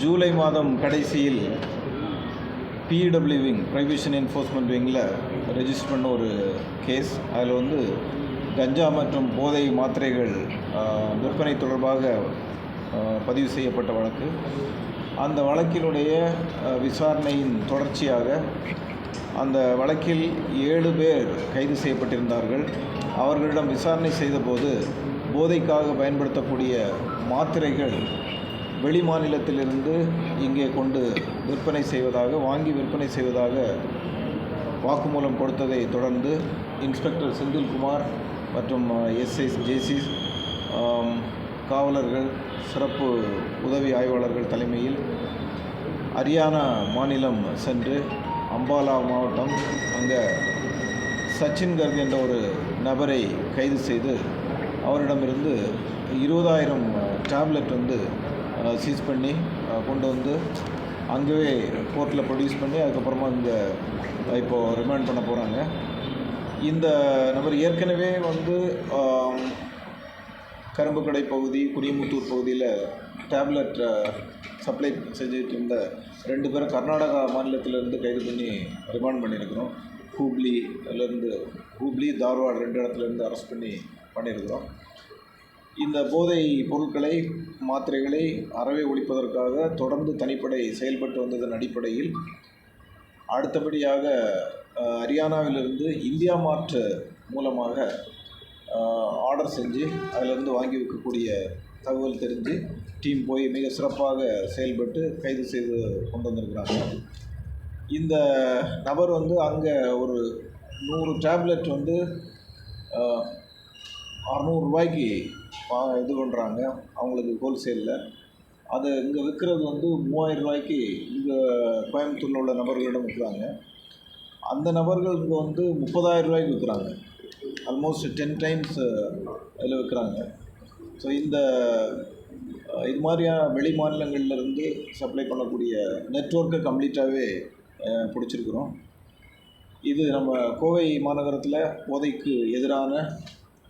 ஜூலை மாதம் கடைசியில் PW wing prohibition enforcement விங்கில் ரெஜிஸ்டர் பண்ண ஒரு கேஸ் அதில் வந்து கஞ்சா மற்றும் போதை மாத்திரைகள் விற்பனை தொடர்பாக பதிவு செய்யப்பட்ட வழக்கு. அந்த வழக்கினுடைய விசாரணையின் தொடர்ச்சியாக அந்த வழக்கில் ஏழு பேர் கைது செய்யப்பட்டிருந்தார்கள். அவர்களிடம் விசாரணை செய்தபோது போதைக்காக பயன்படுத்தக்கூடிய மாத்திரைகள் வெளி மாநிலத்திலிருந்து இங்கே கொண்டு விற்பனை செய்வதாக வாங்கி விற்பனை செய்வதாக வாக்குமூலம் கொடுத்ததை தொடர்ந்து இன்ஸ்பெக்டர் செந்தில்குமார் மற்றும் எஸ்ஐ ஜேசி காவலர்கள் சிறப்பு உதவி ஆய்வாளர்கள் தலைமையில் ஹரியானா மாநிலம் சென்று அம்பாலா மாவட்டம் அங்கே சச்சின் கர்க் என்ற ஒரு நபரை கைது செய்து அவரிடமிருந்து இருபதாயிரம் டேப்லெட் வந்து சீஸ் பண்ணி கொண்டு வந்து அங்கேயே கோர்ட்டில் ப்ரொடியூஸ் பண்ணி அதுக்கப்புறமா இங்கே இப்போது ரிமாண்ட் பண்ண போகிறாங்க இந்த நபர் ஏற்கனவே வந்து கரும்புக்கடை பகுதி குடியமுத்தூர் பகுதியில் டேப்லெட் சப்ளை செஞ்சுட்டு இருந்த ரெண்டு பேரும் கர்நாடகா மாநிலத்திலேருந்து கைது பண்ணி ரிமாண்ட் பண்ணியிருக்கிறோம். ஹூப்ளிலேருந்து ஹூப்ளி தார்வாட் ரெண்டு இடத்துலேருந்து அரெஸ்ட் பண்ணி பண்ணியிருக்கிறோம். இந்த போதை பொருட்களை மாத்திரைகளை அறவே ஒழிப்பதற்காக தொடர்ந்து தனிப்படை செயல்பட்டு வந்ததன் அடிப்படையில் அடுத்தபடியாக ஹரியானாவிலிருந்து இந்தியா மார்ட் மூலமாக ஆர்டர் செஞ்சு அதிலிருந்து வாங்கி வைக்கக்கூடிய தகவல் தெரிஞ்சு டீம் போய் மிக சிறப்பாக செயல்பட்டு கைது செய்து கொண்டு வந்திருக்கிறாங்க. இந்த நபர் வந்து அங்கே ஒரு நூறு டேப்லெட் வந்து அறநூறுரூவாய்க்கு இது பண்ணுறாங்க அவங்களுக்கு ஹோல்சேலில் அதை இங்கே விற்கிறது வந்து மூவாயிரம் ரூபாய்க்கு இங்கே கோயம்புத்தூரில் உள்ள நபர்களிடம் விற்கிறாங்க அந்த நபர்கள் இங்கே வந்து முப்பதாயிரம் ரூபாய்க்கு விற்கிறாங்க ஆல்மோஸ்ட் டென் டைம்ஸ் அதில் விற்கிறாங்க ஸோ இந்த இது மாதிரியான வெளி மாநிலங்கள்லேருந்து சப்ளை பண்ணக்கூடிய நெட்வொர்க்கை கம்ப்ளீட்டாகவே பிடிச்சிருக்கிறோம். இது நம்ம கோவை மாநகரத்தில் போதைக்கு எதிரான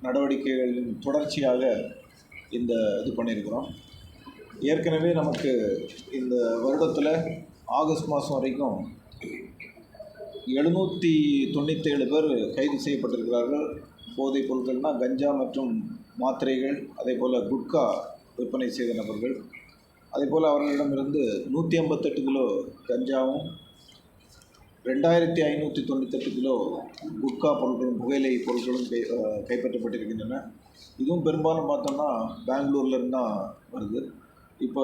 நடவடிக்கைகளின் தொடர்ச்சியாக இந்த இது பண்ணியிருக்கிறோம். ஏற்கனவே நமக்கு இந்த வருடத்தில் ஆகஸ்ட் மாதம் வரைக்கும் எழுநூற்றி தொண்ணூற்றேழு பேர் கைது செய்யப்பட்டிருக்கிறார்கள். போதைப் பொருட்கள்னால் கஞ்சா மற்றும் மாத்திரைகள் அதே போல் குட்கா விற்பனை செய்த நபர்கள். அதே போல் அவர்களிடமிருந்து நூற்றி ஐம்பத்தெட்டு கிலோ கஞ்சாவும் ரெண்டாயிரத்தி ஐநூற்றி தொண்ணூத்தெட்டு கிலோ குட்கா பொருட்களும் புகையிலை பொருட்களும் கை கைப்பற்றப்பட்டிருக்கின்றன. இதுவும் பெரும்பாலும் பார்த்தோம்னா பெங்களூர்லேருந்து தான் வருது. இப்போ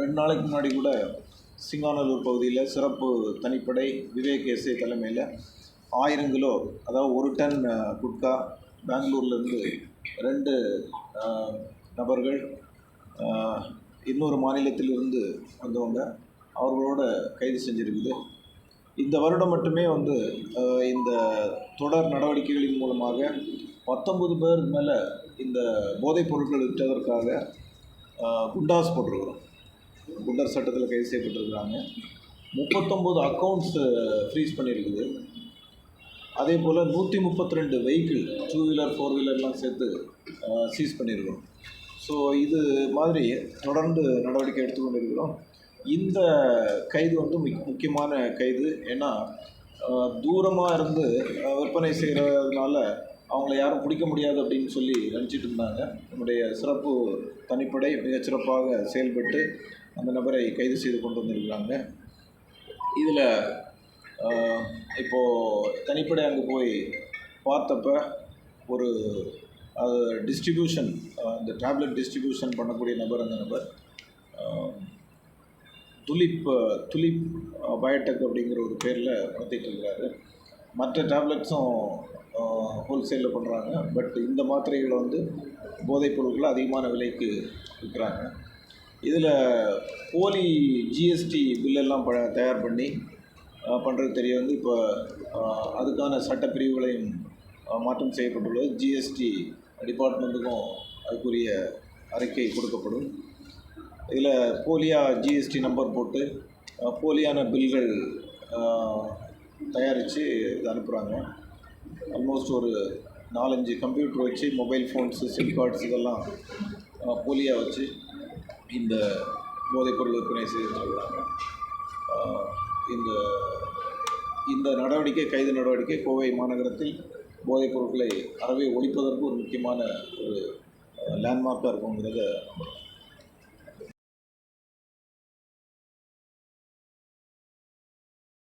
ரெண்டு நாளைக்கு முன்னாடி கூட சிங்கானலூர் பகுதியில் சிறப்பு தனிப்படை விவேக் எஸ்ஐ தலைமையில் ஆயிரம் கிலோ அதாவது ஒரு டன் குட்கா பெங்களூர்லேருந்து ரெண்டு நபர்கள் இன்னொரு மாநிலத்திலிருந்து வந்தவங்க. அவர்களோட கைது செஞ்சுருக்குது. இந்த வருடம் மட்டுமே வந்து இந்த தொடர் நடவடிக்கைகளின் மூலமாக பத்தொம்பது பேர் மேலே இந்த போதைப் பொருட்கள் விற்றதற்காக குண்டாஸ் போட்டிருக்கிறோம். குண்டர் சட்டத்தில் கைது செய்யப்பட்டிருக்கிறாங்க. முப்பத்தொம்போது அக்கௌண்ட்ஸ் ஃப்ரீஸ் பண்ணியிருக்குது அதே போல் நூற்றி முப்பத்தி ரெண்டு வெஹிக்கிள் டூ வீலர் ஃபோர் வீலர்லாம் சேர்த்து சீஸ் பண்ணியிருக்கிறோம் ஸோ இது மாதிரி தொடர்ந்து நடவடிக்கை எடுத்துக்கொண்டிருக்கிறோம் இந்த கைது வந்து மிக் முக்கியமான கைது. ஏன்னா தூரமாக இருந்து விற்பனை செய்கிறதுனால அவங்கள யாரும் பிடிக்க முடியாது அப்படின்னு சொல்லி நினச்சிட்டு இருந்தாங்க. நம்முடைய சிறப்பு தனிப்படை மிகச்சிறப்பாக செயல்பட்டு அந்த நபரை கைது செய்து கொண்டு வந்திருக்கிறாங்க. இதில் இப்போது தனிப்படை அங்கே போய் பார்த்தப்ப ஒரு டிஸ்ட்ரிபியூஷன் இந்த டேப்லெட் டிஸ்ட்ரிபியூஷன் பண்ணக்கூடிய நபர் அந்த நபர் துலிப் துலிப் பயோடெக் அப்படிங்கிற ஒரு பேரில் நடத்திட்டு இருக்கிறாரு மற்ற டேப்லெட்ஸும் ஹோல்சேலில் பண்ணுறாங்க பட் இந்த மாத்திரைகளை வந்து போதைப் பொருட்களை அதிகமான விலைக்கு விற்கிறாங்க. இதில் போலி ஜிஎஸ்டி பில்லெல்லாம் ப தயார் பண்ணி பண்ணுறது தெரிய வந்து இப்போ அதுக்கான சட்டப்பிரிவுகளையும் மாற்றம் செய்யப்பட்டுள்ளது. ஜிஎஸ்டி டிபார்ட்மெண்ட்டுக்கும் அதுக்குரிய அறிக்கை கொடுக்கப்படும். இதில் போலியா ஜிஎஸ்டி நம்பர் போட்டு போலியான பில்கள் தயாரித்து இது அனுப்புகிறாங்க ஆல்மோஸ்ட் ஒரு நாலஞ்சு கம்ப்யூட்டர் வச்சு மொபைல் ஃபோன்ஸு சிம் கார்ட்ஸ் இதெல்லாம் போலியாக போலியா வச்சு இந்த போதைப்பொருள் விற்பனை செய்துட்டு இந்த இந்த நடவடிக்கை கைது நடவடிக்கை கோவை மாநகரத்தில் போதைப் பொருட்களை அறவே ஒழிப்பதற்கு ஒரு முக்கியமான ஒரு லேண்ட்மார்க்காக இருக்குங்கிறத நம்ம